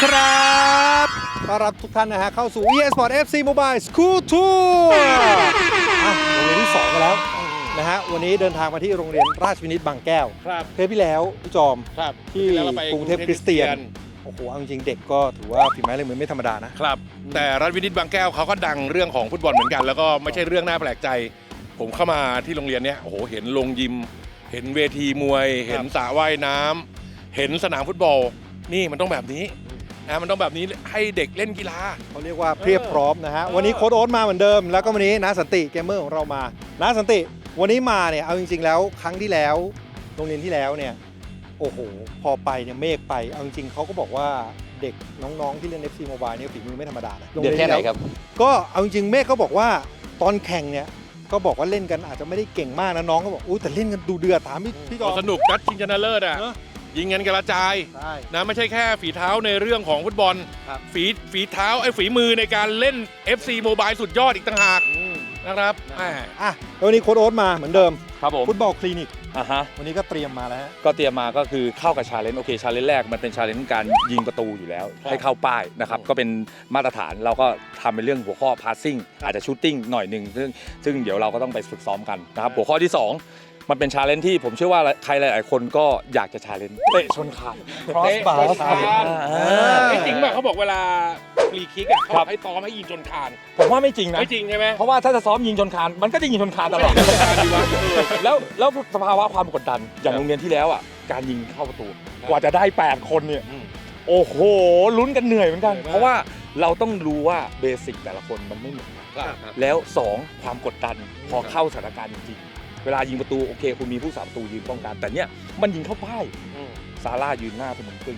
วัสดีครับต้อนรับทุกท่านนะฮะเข้าสู่ EA Sport FC Mobile School Tour อะโรงเรียนที่2กันแล้วนะฮะวันนี้เดินทางมาที่โรงเรียนราชวินิตบางแก้ว ครับเทปที่แล้วพี่จอมครับที่แล้วเราไปกรุงเทพคริสเตียนโอ้โหเอาจริงๆเด็กก็ถือว่าฝีไม้ลายมือไม่ธรรมดานะ ครับ แต่รัฐวินิตบางแก้วเขาก็ดังเรื่องของฟุตบอลเหมือนกัน แล้วก็ไม่ใช่เรื่องน่าแปลกใจ ผมเข้ามาที่โรงเรียนเนี้ยโอ้โหเห็นโรงยิม เห็นเวทีมวย เห็นสระว่ายน้ำเห็นสนามฟุตบอล นี่มันต้องแบบนี้ นะมันต้องแบบนี้ให้เด็กเล่นกีฬา เขาเรียกว่าเพียบพร้อมนะฮะ วันนี้โค้ดโอ๊ตมาเหมือนเดิม แล้วก็วันนี้น้าสันติเกมเมอร์ของเรามาน้าสันติ วันนี้มาเนี่ย เอาจริง ๆ แล้วครั้งที่แล้วโรงเรียนที่แล้วเนี่ย โอ้โห พอไปเนี่ยเมฆไป เอาจริงๆเขาก็บอกว่าเด็กน้องๆที่เล่น FC Mobile เนี่ยฝีมือไม่ธรรมดานะเดือดแค่ไหนครับ ก็เอาจริงๆเมฆเขาบอกว่าตอนแข่งเนี่ยก็บอกว่าเล่นกันอาจจะไม่ได้เก่งมากนะน้องก็บอกอุ้ยแต่เล่นกันดูเดือดถามพี่พี่จอมสนุกนัดชิงชนะเลิศอะเนอะ ยิงกันกระจายใช่ นะไม่ใช่แค่ฝีเท้าในเรื่องของฟุตบอล ครับ ฝีฝีเท้าไอ้ฝีมือในการเล่น FC Mobile สุดยอดอีกต่างหากอืมนะครับแหมอะแล้ววันนี้โค้ดโอ๊ตมาเหมือนเดิม ครับผมฟุตบอลคลินิก อ่าฮะ วันนี้ก็เตรียมมาแล้วฮะ ก็เตรียมมาก็คือเข้ากับชาเลนจ์โอเคชาเลนจ์แรกมันเป็นชาเลนจ์การยิงประตูอยู่แล้ว ให้เข้าป้ายนะครับก็เป็นมาตรฐานเราก็ทำเป็นเรื่องหัวข้อพาสซิ่งอาจจะชูตติ้งหน่อยหนึ่งซึ่งซึ่งเดี๋ยวเราก็ต้องไปฝึกซ้อมกันนะครับหัวข้อที่2 มันเป็นชาเลนจ์ที่ผมเชื่อว่าใครหลาย ๆ คนก็อยากจะชาเลนจ์เตะชนคาน cross bar เตะชนคานอ่า ไม่จริงป่ะเขาบอกเวลาฟรีคิกอะเขาครับให้ซ้อมให้ยิงจนคานผมว่าไม่จริงนะ ไม่จริงใช่ไหมเพราะว่าถ้าจะซ้อมยิงชนคานมันก็จะยิงชนคานตลอด ไม่จริงชนคานดีวะเออ แล้วแล้วสภาวะความกดดันอย่างครับโรงเรียนที่แล้วอะการยิงเข้าประตู ครับกว่าจะได้ 8 คนเนี่ยอืมโอ้โหลุ้นกันเหนื่อยเหมือนกัน เหนื่อยมาก เพราะว่าเราต้องรู้ว่าเบสิกแต่ละคนมันไม่เหมือนกันครับ แล้ว 2 ความกดดันพอเข้าสถานการณ์จริงๆ เวลายิงประตูโอเค คุณมีผู้สาประตูยืนป้องกันแต่เนี้ยมันยิงเข้าป้ายอืมซาร่ายืนหน้าเสมอครึ่ง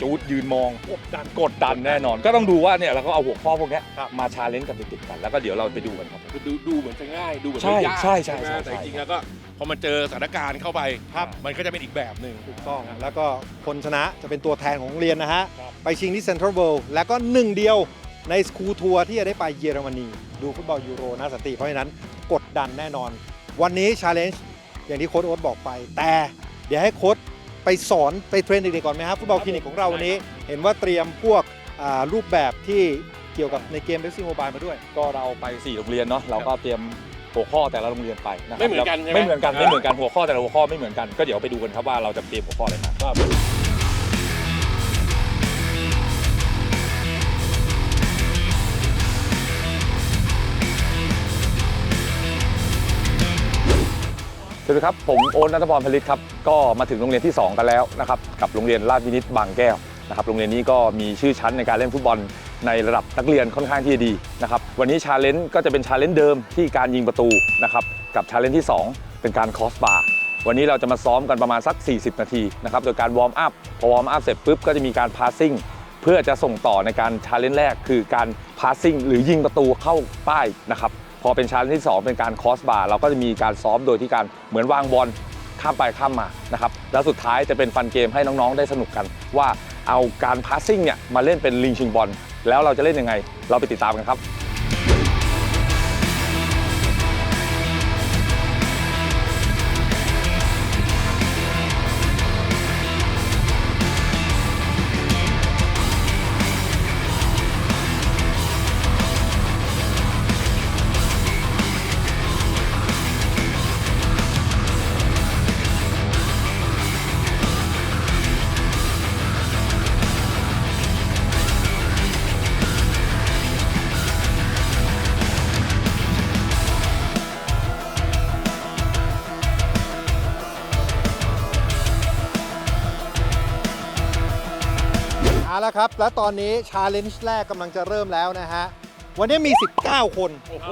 จูดยืนมองกดดันกดดันแน่นอน ก็ต้องดูว่าเนี่ยเราก็เอาหัวข้อพวกเนี้ยมาชาเลนจ์กับเด็กๆกัน แล้วก็เดี๋ยวเราไปดูกันครับคือดูดูเหมือนจะง่ายดูเหมือนใช่ไม่ยากใช่ใช่ไหมใช่แต่ใช่จริงๆแล้วก็พอมันเจอสถานการณ์เข้าไปครับมันก็จะเป็นอีกแบบหนึ่งถูกต้องแล้วก็คนชนะจะเป็นตัวแทนของโรงเรียนนะฮะครับไปชิงที่เซ็นทรัลเวิลด์แล้วก็หนึ่งเดียวในสคูลทัวร์ที่จะได้ไปเยอรมนี ดูฟุตบอลยูโรนะสนติเพราะฉะนั้นกดดันแน่นอน วันนี้ชาเลนจ์อย่างที่โค้ดโอ๊ตบอกไป แต่เดี๋ยวให้โค้ดไปสอนไปเทรนเด็กๆก่อนไหมครับฟุตบอลคลินิกของเราวันนี้ เห็นว่าเตรียมพวกอ่ารูปแบบที่เกี่ยวกับในเกมเบสซิ่งโมบายมาด้วย ก็เราไป 4 โรงเรียนเนาะเราก็เตรียมหัวข้อแต่ละโรงเรียนไปะครับไม่เหมือนกันใช่ไหม ไม่เหมือนกันไม่เหมือนกันหัวข้อแต่ละหัวข้อไม่เหมือนกันก็เดี๋ยวไปดูกันครับว่าเราจะเตรียมหัวข้ออะไรมา สวัสดีครับ ผมโอ๊ตนัทพรผลิตครับ ก็มาถึงโรงเรียนที่ 2 กันแล้วนะครับ กับโรงเรียนราชวินิตบางแก้วนะครับโรงเรียนนี้ก็มีชื่อชั้นในการเล่นฟุตบอลในระดับนักเรียนค่อนข้างที่จะดีนะครับวันนี้ชาเลนจ์ก็จะเป็นชาเลนจ์เดิมที่การยิงประตูนะครับกับชาเลนจ์ที่ 2 เป็นการคอสบาร์วันนี้เราจะมาซ้อมกันประมาณสัก 40 นาทีนะครับโดยการวอร์มอัพพอวอร์มอัพเสร็จปุ๊บก็จะมีการพาสซิ่งเพื่อจะส่งต่อในการชาเลนจ์แรก คือการพาสซิ่งหรือยิงประตูเข้าป้ายนะครับ พอเป็นชาเลนที่ 2 เป็นการคอสบาร์เราก็จะมีการซ้อมโดยที่การเหมือนวางบอลข้ามไปข้ามมานะครับแล้วสุดท้ายจะเป็นฟันเกมให้น้องๆได้สนุกกัน ว่าเอาการพาสซิ่งเนี่ยมาเล่นเป็นลิงชิงบอลแล้วเราจะเล่นยังไง เราไปติดตามกันครับ เอาละครับ และตอนนี้ชาเลนจ์แรกกำลังจะเริ่มแล้วนะฮะ วันนี้มี 19 คน โอ้โห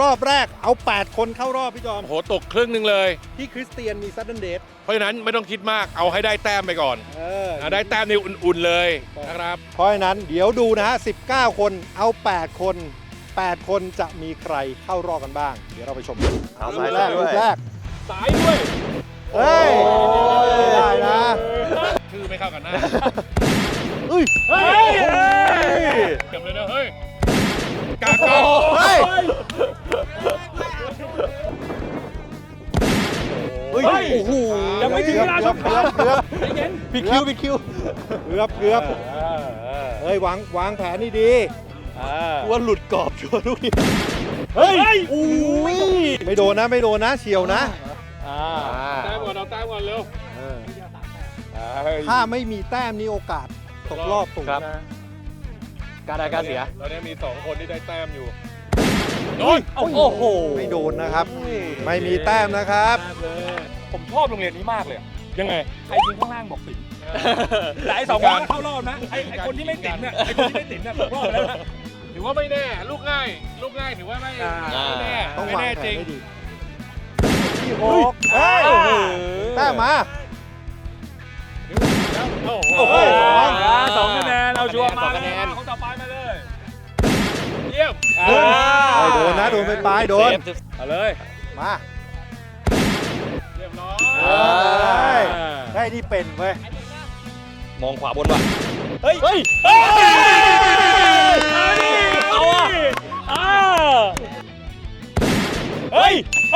รอบแรกเอา 8 คนเข้ารอบพี่จอม โอ้โห ตกครึ่งหนึ่งเลย ที่คริสเตียนมีซัดเดนเดทเพราะฉะนั้นไม่ต้องคิดมาก เอาให้ได้แต้มไปก่อนเอออะได้แต้มนี่อุ่นๆเลยนะครับ เพราะฉะนั้นเดี๋ยวดูนะฮะ 19 คนเอา 8 คน 8 คนจะมีใครเข้ารอบกันบ้าง เดี๋ยวเราไปชมกันเอาลูสายกแรกด้วยลูกแรก สายด้วย เฮ้ยไม่ได้นะ ชื่อไม่เข้ากันหน้า เฮ้ยเฮ้ยเก็บเลยนะเฮ้ยกาเกาเฮ้ยเฮ้ยโอ้โหยังไม่ถึงเวลาชกเกือบเกือบปิดคิวปิดคิวเกือบเกือบเฮ้ยวางวางแผนนี่ดีว่าหลุดกรอบชัวร์ลูกนี้เฮ้ยไม่โดนนะไม่โดนนะเฉียวนะแต้มก่อนเอาแต้มก่อนเร็วถ้าไม่มีแต้มนี่โอกาส ตกรอบสูงครับ นะ การได้การเสียตอนนี้มี2คนที่ได้แต้มอยู่โดนโอ้โหไม่โดนนะครับ ไม่มีแต้มนะครับ ผมชอบโรงเรียนนี้มากเลยยังไงใครยิงข้างล่างบอกติดแต่ไอ้สองคนก็เข้ารอบนะไอ้ไอ้คนที่ไม่ติดเนี่ยไอ้คนที่ไม่ติดเนี่ยตกรอบไปแล้วนะถือว่าไม่แน่ ลูกง่าย ลูกง่ายถือว่าไม่อ่าไม่แน่ต้องไม่วางแน่แผจรินง ให้ดีที่หกเฮ้ยแต้มมา โอ้โอ้โหอ่าสองคะแนน เอาชัวร์มาสองคะแนนเขาต่อไปมาเลย เยี่ยมเฮ้ยโดนนะโดนไปปลายโดน เอาเลย มา เรียบร้อยเฮ้ยได้นี่เป็นเว้ย มองขวาบนว่ะ เฮ้ย เฮ้ยเฮ้ยเอาดิเอาอะอ่าเฮ้ยเ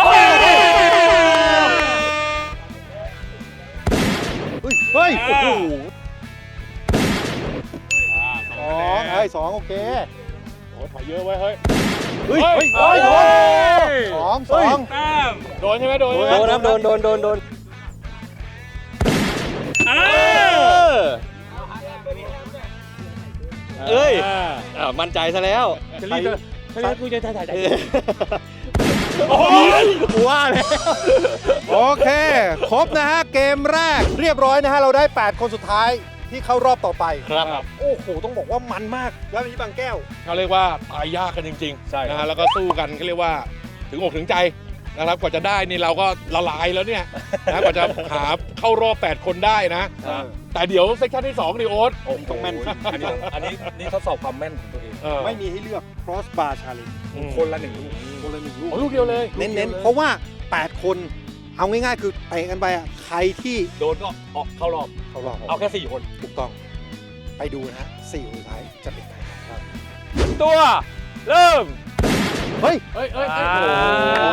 ฮ้ยเฮ้ยโอ้โหสองเฮ้ยสองโอเคโอ้ยถอยเยอะไว้เฮ้ย เฮ้ยเฮ้ยเฮ้ยโดนสองสอง แต้มโดนใช่ไหมโดนใช่ไหมโดนครับโดนโดนโดนโดนอ่าเอ้ยอ่ามั่นใจซะแล้ว จะรีบจะจะรีบกูจะถ่ายใจ โอ้ยว่าแล้วโอเค ครบนะฮะ เกมแรกเรียบร้อยนะฮะ เราได้ 8 คนสุดท้ายที่เข้ารอบต่อไป ครับโอ้โห ต้องบอกว่ามันมาก แล้วมีบางแก้ว เขาเรียกว่าตายยากกันจริงๆใช่นะฮะแล้วก็สู้กันเขาเรียกว่าถึงอกถึงใจนะครับกว่าจะได้นี่เราก็ละลายแล้วเนี่ยนะกว่าจะหาเข้ารอบ 8 คนได้นะ แต่เดี๋ยวเซสชันที่2นี่โอ๊ตต้องแม่นอันนี้อันนี้นี่ทดสอบความแม่นของตัวเอง เออไม่มีให้เลือก cross bar challenge อืมคนละหนึ่งลูก คนละหนึ่งลูกโอ้ลูกเดียวเลยเน้นๆ เพราะว่า 8 คนเอาง่ายๆ คือเตะกันไปอะใครที่โดนก็ออกเข้ารอบ เข้ารอบเอาแค่สี่คนถูกต้อง ไปดูนะฮะสี่คนสุดท้ายจะเป็นใครครับ ตัว เริ่มเฮ้ยเอ้ยเอ้ยเอ้ยอ่า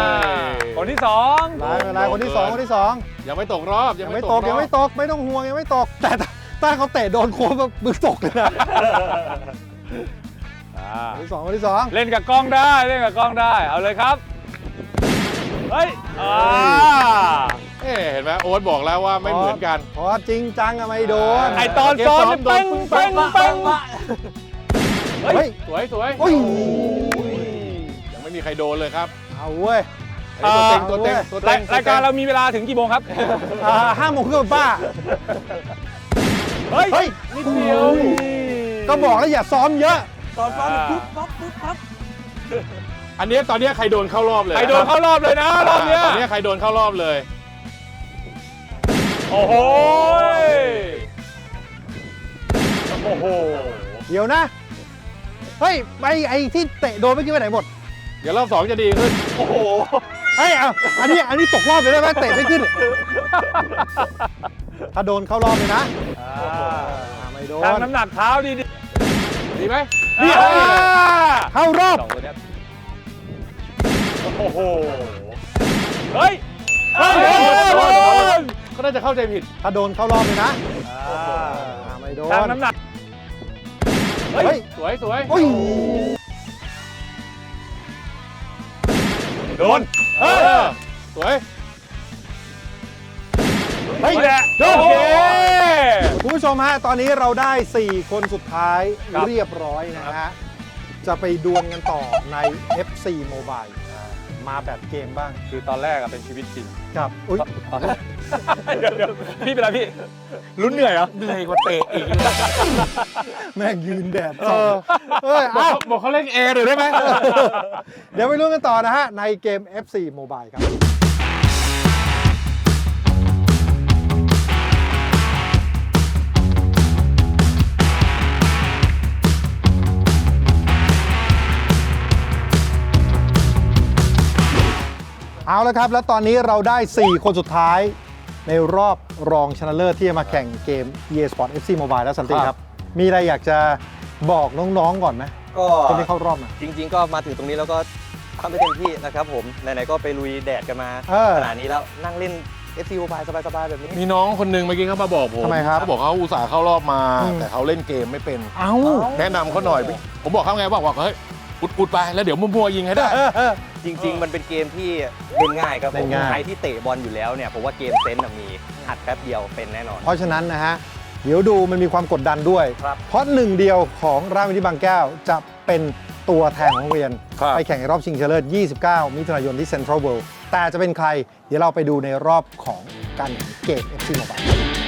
โอ้ยคนที่สองลายลายคนที่สองคนที่สองยังไม่ตกรอบยังไม่ตกยังไม่ตกไม่ต้องห่วงยังไม่ตกแต่ถ้าเขาเตะโดนโค้งแบบมือตกเลยนะ อ่าคนที่สองคนที่สองเล่นกับกล้องได้เล่นกับกล้องได้เอาเลยครับเฮ้ยอ่าเอ้ยเห็นไหมโอ๊ตบอกแล้วว่าไม่เหมือนกัน พอจริงจังอะไม่โดนไอตอนซ้อนเนี่ยเกเป้งมซ้เป้องมโดนเป้งเฮ้ยสวยสวยโอ้ยยังไม่มีใครโดนเลยครับเอาเว้ยไอ้ตัวเต็งตัวเต็งตัวเต็งรายการเรามีเวลาถึงกี่โมงครับอ่าห้าโมงครึ่งบ้าเฮ้ยเฮ้ยนิดเดียวก็บอกแล้วอย่าซ้อมเยอะ ตอนซ้อนปุ๊บปั๊บปุ๊บปั๊บอันเนี้ยตอนเนี้ยใครโดนเข้ารอบเลยใครโดนเข้ารอบเลยนะรอบเนี้ยตอนเนี้ยใครโดนเข้ารอบเลย โอ้โหโอ้โหเดี๋ยวนะ เฮ้ยไอไอที่เตะโดนเมื่อกี้ไปไหนหมด เดี๋ยวรอบสองจะดีขึ้น โอ้โห เฮ้ยเอาอันนี้อันนี้ตกรอบเลยได้ไหมเตะไม่ขึ้น ถ้าโดนเข้ารอบเลยนะอ่าไม่โดนทางน้ำหนักเท้าดีดีดีไหม นี่อ่าเข้ารอบ สองตัวเนี้ยโอ้โห เฮ้ยเฮ้ยโดนก็น่าจะเข้าใจผิดถ้าโดนเข้ารอบเลยนะอ่าไม่โดน ทางน้ำหนัก เฮ้ยสวยสวยโอ้ยโดน เออ สวย เฮ้ยแหละโดน โอเค คุณผู้ชมฮะตอนนี้เราได้ 4 คนสุดท้ายครับ เรียบร้อยนะฮะ จะไปดวลกันต่อใน FC Mobile มาแบบเกมบ้างคือตอนแรกอะเป็นชีวิตจริงกับอุ้ยเดี๋ยวเดี๋ยวพี่เป็นไรพี่ลุ้นเหนื่อยเหรอเหนื่อยกว่าเตะอีกแม่งยืนแดดส่องเอ้ยบอกเอ้าเขาบอกเขาเล่นแอร์หน่อยได้ไหม เดี๋ยวไปลุ้นกันต่อนะฮะ ในเกม FC Mobile ครับ เอาละครับ แล้วตอนนี้เราได้ 4 คนสุดท้าย ในรอบรองชนะเลิศที่จะมาแข่งเกม EA Sport FC Mobile แล้วสันติครับ มีอะไรอยากจะบอกน้องๆก่อนไหมก็คนที่เข้ารอบมาจริง ๆ ก็มาถึงตรงนี้แล้วก็ทำให้เต็มที่นะครับผมไหนๆก็ไปลุยแดดกันมาเออขนาดนี้แล้วนั่งเล่น FC Mobile สบายๆแบบนี้ มีน้องคนหนึงเมื่อกี้เขามาบอกผมทำไมครับเขาบอกเขาอุตส่าห์เข้ารอบมาอืมแต่เขาเล่นเกมไม่เป็น เอ้า แนะนำเขาหน่อย ผมบอกเขาไงบอกว่าเฮ้ย อุดๆไปแล้วเดี๋ยวมั่วๆยิงให้ได้ จริง ๆ มันเป็นเกมที่เล่นง่ายครับผเล่มนง่าย ใครที่เตะบอลอยู่แล้วเนี่ยผมว่าเกมเซนส์น่ะมีหัดแป๊บเดียวเป็นแน่นอน เพราะฉะนั้นนะฮะ เดี๋ยวดูมันมีความกดดันด้วย ครับ เพราะหนึ่งเดียวของราชวินิตบางแก้วจะเป็นตัวแทนของโรงเรียน ครับ ไปแข่งในรอบชิงชนะเลิศ 29 มิถุนายนที่เซ็นทรัลเวิลด์แต่จะเป็นใคร เดี๋ยวเราไปดูในรอบของการแข่งเกม FC Mobile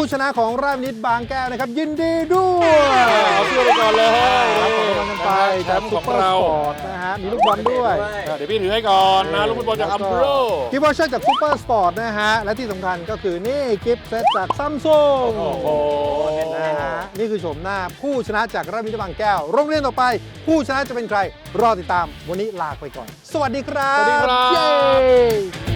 ผู้ชนะของราชวินิตบางแก้วนะครับ ยินดีด้วยเอาเสื้อไปก่อนเลยรับของรางวัลกันไปแชจากมป์ซุขปองเปอร์เราสปอร์ตนะฮะมีลูกบอลด้วย เดี๋ยวพี่ถือให้ก่อนนะลูกฟุตบอลจากอัมโบร กิฟต์วอเชอร์จากซูเปอร์สปอร์ตนะฮะ และที่สำคัญก็คือนี่กิฟต์เซตจากซัมซุงโอ้โหนะฮะนี่คือโฉมหน้าผู้ชนะจากราชวิทยาบางแก้ว โรงเรียนต่อไป ผู้ชนะจะเป็นใคร รอติดตามวันนี้ลาไปก่อน สวัสดีครับสวัสดีครับ เย้